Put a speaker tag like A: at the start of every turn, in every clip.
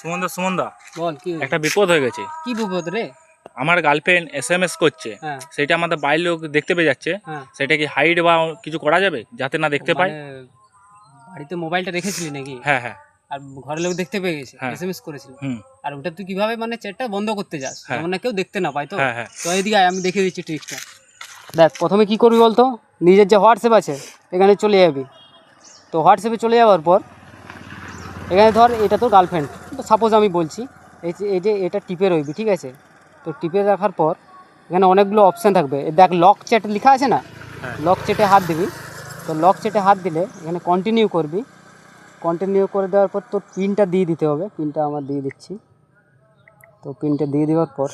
A: সুমনদা সুমনদা।
B: বল কি
A: একটা বিপদ হয়ে গেছে।
B: কি বিপদ রে?
A: আমার গার্লফ্রেন্ড এস এম এস করছে।
B: হ্যাঁ।
A: সেটা আমাদের বাইরের লোক দেখতে পেয়ে যাচ্ছে।
B: হ্যাঁ।
A: সেটা কি হাইড বা কিছু করা যাবে যাতে না দেখতে পায়?
B: মানে বাড়িতে মোবাইলটা রেখেছিলি নাকি?
A: হ্যাঁ হ্যাঁ।
B: আর ঘরের লোক দেখতে পেয়ে গেছে
A: হ্যাঁ।
B: এসএমএস করেছিল। আর ওটা তুই কীভাবে মানে চ্যাটটা বন্ধ করতে যাস?
A: হ্যাঁ।
B: যেমন না কেউ দেখতে না পায় তো। তো এদিকে আমি দেখিয়ে দিচ্ছি ট্রিকটা দেখ প্রথমে কি করবি বলতো? নিজের যে হোয়াটসঅ্যাপ আছে এখানে চলে যাবি। তো হোয়াটসঅ্যাপে চলে যাওয়ার পর এখানে ধর এটা তোর গার্লফ্রেন্ড সাপোজ আমি বলছি এই যে এই যে এটা টিপে রইবি ঠিক আছে? তো টিপে রাখার পর এখানে অনেকগুলো অপশান থাকবে। দেখ লক চ্যাট লেখা আছে না?
A: হ্যাঁ।
B: লক চ্যাটে হাত দিবি। তো লক চ্যাটে হাত দিলে এখানে কন্টিনিউ করবি। কন্টিনিউ করে দেওয়ার পর তোর পিনটা দিয়ে দিতে হবে। পিনটা আমার দিয়ে দিচ্ছি। তো পিনটা দিয়ে দেওয়ার পর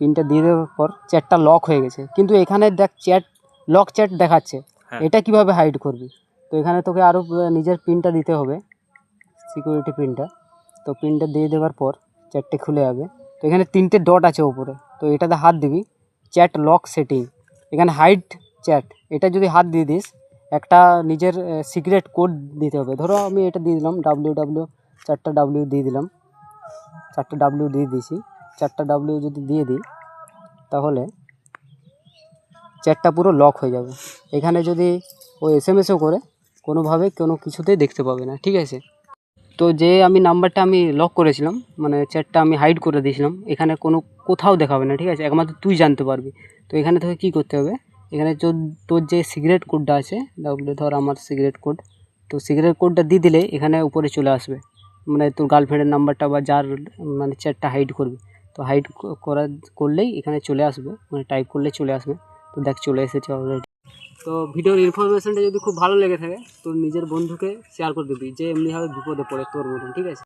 B: পিনটা দিয়ে দেওয়ার পর চ্যাটটা লক হয়ে গেছে। কিন্তু এখানে দেখ চ্যাট লক চ্যাট দেখাচ্ছে।
A: হ্যাঁ।
B: এটা কীভাবে হাইড করবি? তো এখানে তোকে আরও নিজের পিনটা দিতে হবে সিকিউরিটি পিনটা তো পিনটা দিয়ে দেওয়ার পর চ্যাটটা খুলে যাবে। তো এখানে তিনটে ডট আছে উপরে তো এটাতে হাত দিবি। চ্যাট লক সেটিং এখানে হাইড চ্যাট এটা যদি হাত দিয়ে দিস, একটা নিজের সিক্রেট কোড দিতে হবে। ধরো আমি এটা দিয়ে দিলাম ডাব্লিউ ডাব্লিউ চারটা ডাব্লিউ দিয়ে দিলাম। চারটা ডাব্লিউ দিয়ে দিয়েছি চারটা ডাব্লিউ যদি দিয়ে দিই, তাহলে চ্যাটটা পুরো লক হয়ে যাবে। এখানে যদি ও এস এম এসও করে কোনোভাবে কোনো কিছুতেই দেখতে পাবে না, ঠিক আছে? তো যে আমি নাম্বারটা আমি লক করেছিলাম মানে চ্যাটটা আমি হাইড করে দিয়েছিলাম, এখানে কোনো কোথাও দেখাবে না, ঠিক আছে? একমাত্র তুই জানতে পারবি। তো এখানে তোকে কী করতে হবে? এখানে তোর যে সিগারেট কোডটা আছে ডাব্লিউ ধর আমার সিগারেট কোড তো সিগারেট কোডটা দিয়ে দিলে এখানে উপরে চলে আসবে। মানে তোর গার্লফ্রেন্ডের নাম্বারটা বা যার মানে চ্যাটটা হাইড করবে। তো হাইড করা, করলেই এখানে চলে আসবে মানে টাইপ করলে চলে আসবে। তো দেখ চলে এসেছে অলরেডি তো ভিডিওর ইনফরমেশনটা যদি খুব ভালো লেগে থাকে তোর নিজের বন্ধুকে শেয়ার করে দিবি, যে এমনিভাবে বিপদে পড়ে তোর মতন, ঠিক আছে?